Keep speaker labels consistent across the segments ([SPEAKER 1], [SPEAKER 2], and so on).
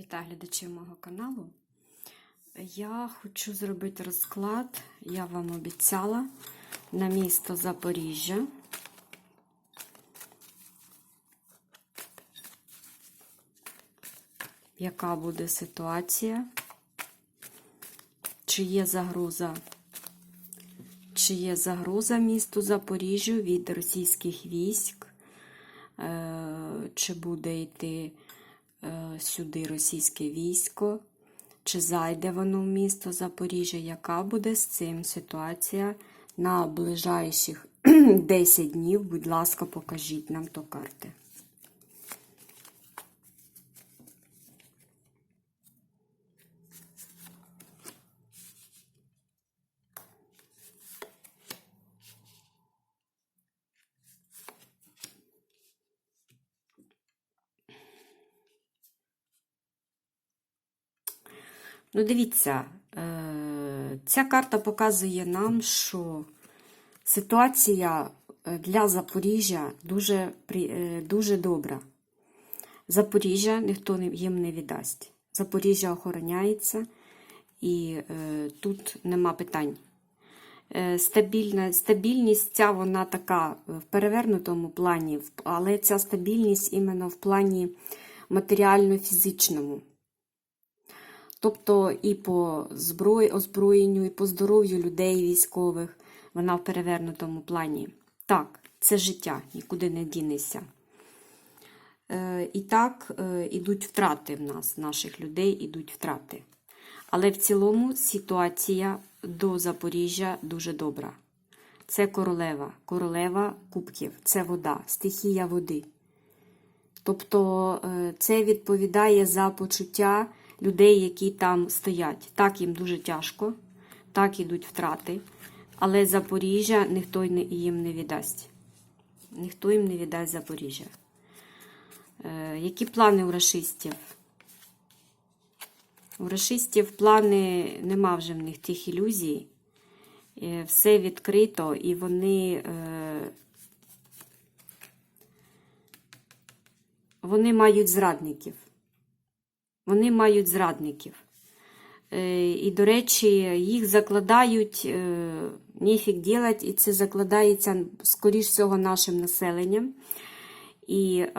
[SPEAKER 1] Вітаю глядачів мого каналу. Я хочу зробити розклад, я вам обіцяла, на місто Запоріжжя. Яка буде ситуація? Чи є загроза? Чи є загроза місту Запоріжжю від російських військ? Е, Чи буде йти сюди російське військо? Чи зайде воно в місто Запоріжжя? Яка буде з цим ситуація на ближайших 10 днів? Будь ласка, покажіть нам то карти. Ну, дивіться, е, ця карта показує нам, що ситуація е, для Запоріжжя дуже, е, дуже добра. Запоріжжя ніхто їм не віддасть. Запоріжжя охороняється, і тут нема питань. Стабільна, стабільність ця вона така в перевернутому плані, але ця стабільність іменно в плані матеріально-фізичному. Тобто і по зброї, озброєнню, і по здоров'ю людей військових, вона в перевернутому плані. Так, це життя, нікуди не дінешся. Е, і так е, ідуть втрати в нас, наших людей ідуть втрати. Але в цілому ситуація до Запоріжжя дуже добра. Це королева, королева кубків, це вода, стихія води. Тобто е, це відповідає за почуття людей, які там стоять. Так їм дуже тяжко, так ідуть втрати, але Запоріжжя ніхто їм не віддасть. Ніхто їм не віддасть Запоріжжя. Е, Які плани у рашистів? У рашистів плани нема вже в них тих ілюзій. Е, Все відкрито, і вони, е, вони мають зрадників. Вони мають зрадників. Е, І, до речі, їх закладають, е, ніфіг ділать, і це закладається, скоріш всього, нашим населенням. І е,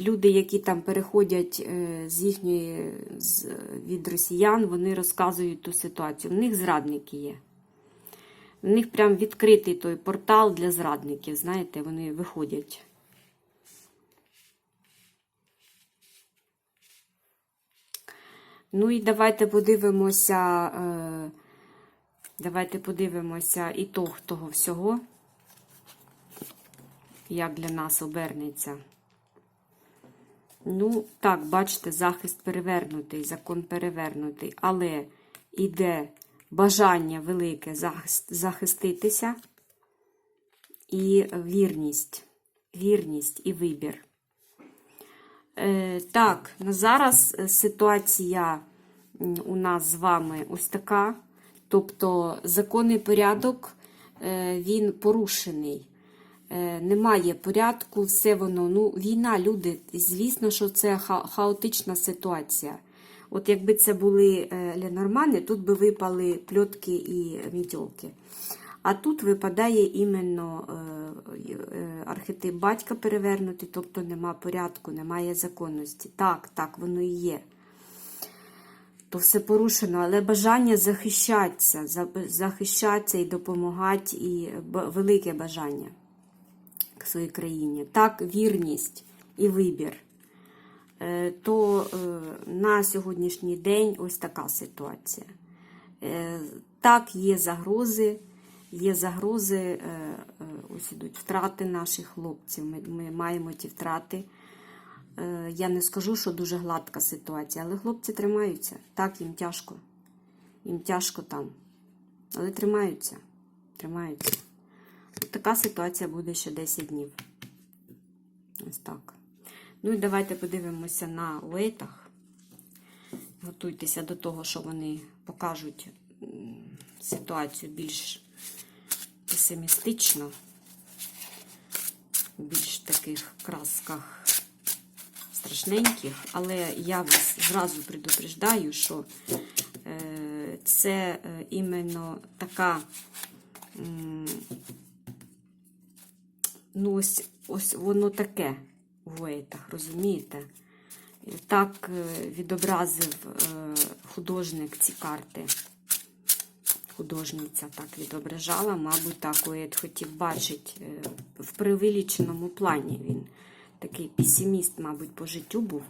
[SPEAKER 1] люди, які там переходять е, з їхньої з, від росіян, вони розказують ту ситуацію. В них зрадники є. В них прям відкритий той портал для зрадників. Знаєте, вони виходять. Ну і давайте подивимося. Е, давайте подивимося ітог того всього, як для нас обернеться. Ну, так, бачите, захист перевернутий, закон перевернутий, але іде бажання велике захист, захиститися і вірність, вірність і вибір. Так, на зараз е, ситуація у нас з вами ось така. Тобто законний порядок е, він порушений. Е, Немає порядку, все воно. Ну, війна, люди, звісно, що це ха- хаотична ситуація. От якби це були ленормани, тут би випали пльотки і мітьолки. А тут випадає іменно архетип батька перевернутий, тобто нема порядку, немає законності. Так, так, воно і є. То все порушено, але бажання захищатися, захищатися і допомагати, і велике бажання к своїй країні. Так, вірність і вибір. Е, То е, на сьогоднішній день ось така ситуація. Е, Так, є загрози, є загрози, е, е, ось ідуть втрати наших хлопців. Ми, ми маємо ті втрати. Е, Я не скажу, що дуже гладка ситуація, але хлопці тримаються. Так, їм тяжко. Їм тяжко там. Але тримаються. Тримаються. От така ситуація буде ще 10 днів. Ось так. Ну і давайте подивимося на уейтах. Готуйтеся до того, що вони покажуть ситуацію більш песимістично, в більш таких красках страшненьких, але я вас зразу предупреждаю, що е, це е, іменно така. Ну, ось, ось воно таке у воєтах, розумієте? Так е, відобразив художник ці карти. Художниця так відображала, мабуть, так Ует хотів бачити е, в преувеличеному плані. Він такий песиміст, мабуть, по життю був.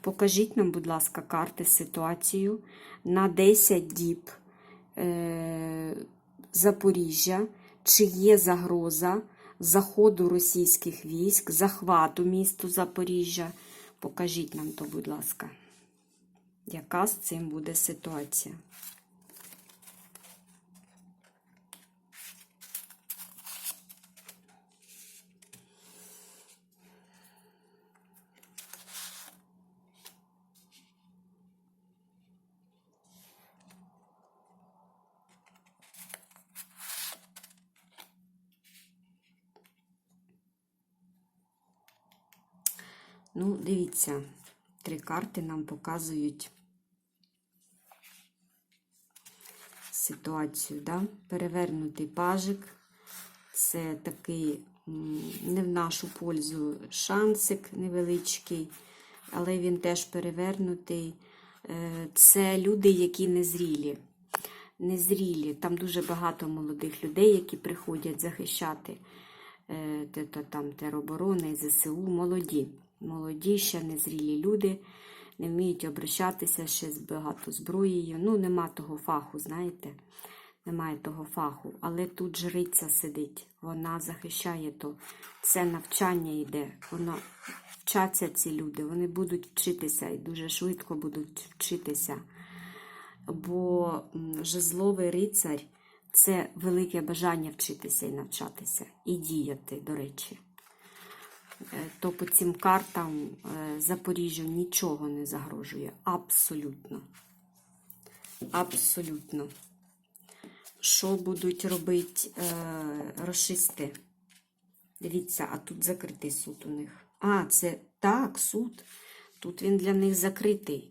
[SPEAKER 1] Покажіть нам, будь ласка, карти ситуацію на 10 діб е, Запоріжжя. Чи є загроза заходу російських військ, захвату місту Запоріжжя? Покажіть нам то, будь ласка. Яка з цим буде ситуація? Ну, дивіться, три карти нам показують ситуацію. Да? Перевернутий пажик. Це такий не в нашу пользу шансик невеличкий, але він теж перевернутий. Е, Це люди, які незрілі. Незрілі. Там дуже багато молодих людей, які приходять захищати е, там тероборони, ЗСУ, молоді. Молоді, ще незрілі люди, не вміють обращатися ще з багато зброєю. Ну, нема того фаху, знаєте, немає того фаху. Але тут жриця сидить, вона захищає то. Це навчання йде. Воно вчаться ці люди, вони будуть вчитися і дуже швидко будуть вчитися. Бо жезловий рицар це велике бажання вчитися і навчатися, і діяти, до речі. Е, То по цим картам е, Запоріжжю нічого не загрожує. Абсолютно. Абсолютно. Що будуть робити е, расисти? Дивіться, а тут закритий суд у них. А, це так, суд. Тут він для них закритий.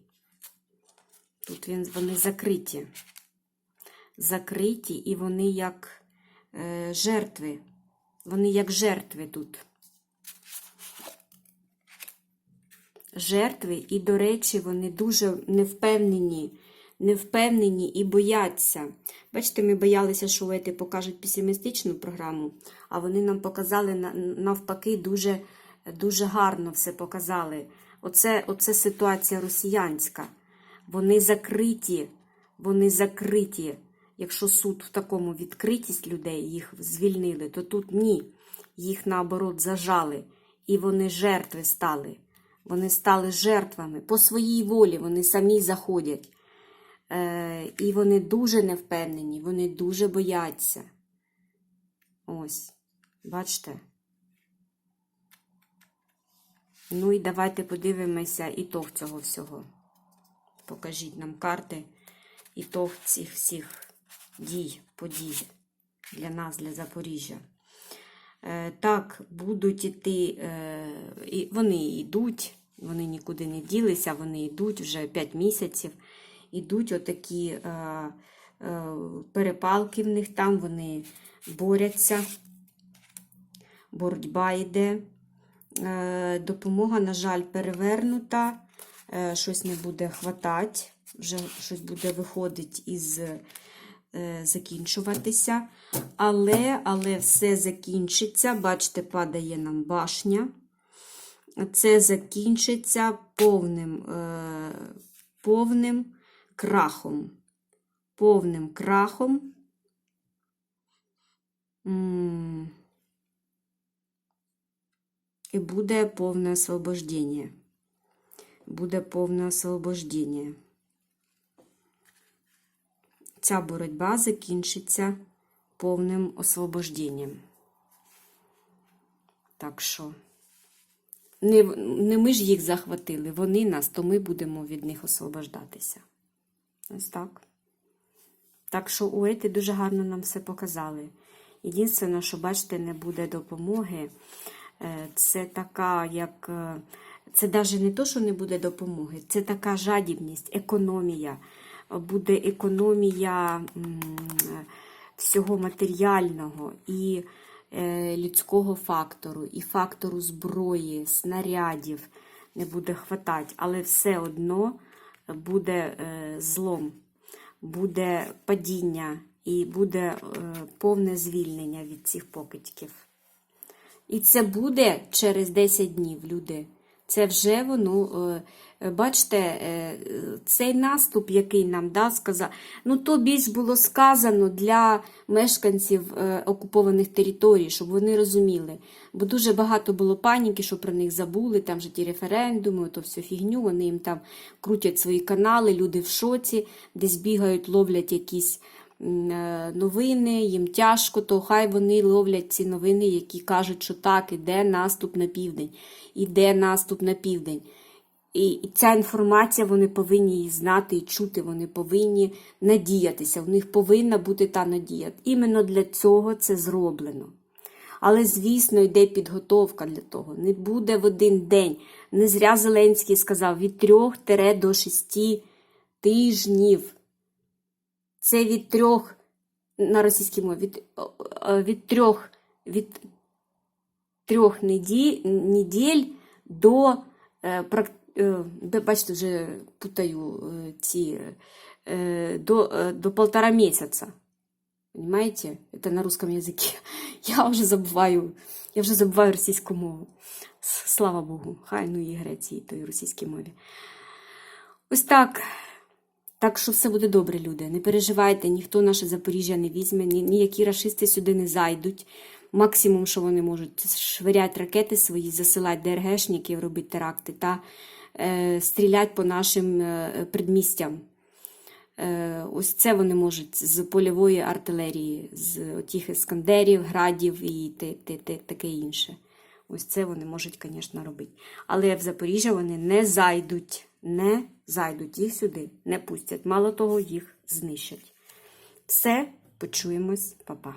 [SPEAKER 1] Тут він, вони закриті. Закриті, і вони як е, жертви. Вони як жертви тут. Жертви, і, до речі, вони дуже невпевнені, невпевнені і бояться. Бачите, ми боялися, що Уети покажуть песимістичну програму, а вони нам показали навпаки дуже, дуже гарно все показали. Оце, оце ситуація росіянська. Вони закриті, вони закриті. Якщо суд в такому відкритість людей їх звільнили, то тут ні. Їх наоборот зажали. І вони жертви стали. Вони стали жертвами по своїй волі, вони самі заходять. Е, і вони дуже невпевнені, вони дуже бояться. Ось, бачите? Ну і давайте подивимося ітог цього всього. Покажіть нам карти, ітог цих всіх дій, подій для нас, для Запоріжжя. Е, Так, будуть іти, е, вони йдуть, вони нікуди не ділися, вони йдуть вже 5 місяців. Ідуть отакі е, перепалки в них там, вони борються, боротьба йде. Допомога, на жаль, перевернута, щось не буде хватати, вже щось буде виходити із закінчуватися. Але, але все закінчиться. Бачите, падає нам башня. Це закінчиться повним, е, повним крахом. Повним крахом. І буде повне освобождення. Буде повне освобождення. Ця боротьба закінчиться повним освобожденням. Так що, не, не ми ж їх захватили, вони нас, то ми будемо від них освобождатися. Ось так. Так що уети дуже гарно нам все показали. Єдине, що, бачите, не буде допомоги. Е, Це така, як е, Це навіть не то, що не буде допомоги, це така жадібність, економія. Буде економія всього матеріального і е, людського фактору, і фактору зброї, снарядів не буде хватати, але все одно буде е, злом, буде падіння і буде е, повне звільнення від цих покидьків. І це буде через 10 днів, люди. Це вже воно, е, бачите, е, цей наступ, який нам да, сказав, ну то більш було сказано для мешканців е, окупованих територій, щоб вони розуміли. Бо дуже багато було паніки, що про них забули, там же ті референдуми, то всю фігню, вони їм там крутять свої канали, люди в шоці, десь бігають, ловлять якісь новини, їм тяжко, то хай вони ловлять ці новини, які кажуть, що так, іде наступ на південь, іде наступ на південь. І і ця інформація вони повинні її знати і чути, вони повинні надіятися. В них повинна бути та надія. Іменно для цього це зроблено. Але, звісно, йде підготовка для того. Не буде в один день. Не зря Зеленський сказав від 3 до 6 тижнів. Це від трьох на російській мові від, від трьох від трьох неділь, до, е, е, до бачите, вже путаю е, ці до, до полтора місяця. Понимаете? Это на русском языке. Я вже забуваю, я вже забуваю російську мову. Слава Богу, хай ну і Греції, то і російській мові. Ось так. Так що все буде добре, люди. Не переживайте, ніхто наше Запоріжжя не візьме, ні, ніякі рашисти сюди не зайдуть. Максимум, що вони можуть, це швирять ракети свої, засилати ДРГшників, робити теракти та е, стрілять по нашим е, предмістям. Е, ось це вони можуть з польової артилерії, з тих іскандерів, градів і те, те, те, таке інше. Ось це вони можуть, звісно, робити. Але в Запоріжжя вони не зайдуть. Не зайдуть, їх сюди не пустять. Мало того, їх знищать. Все, почуємось, Па-па.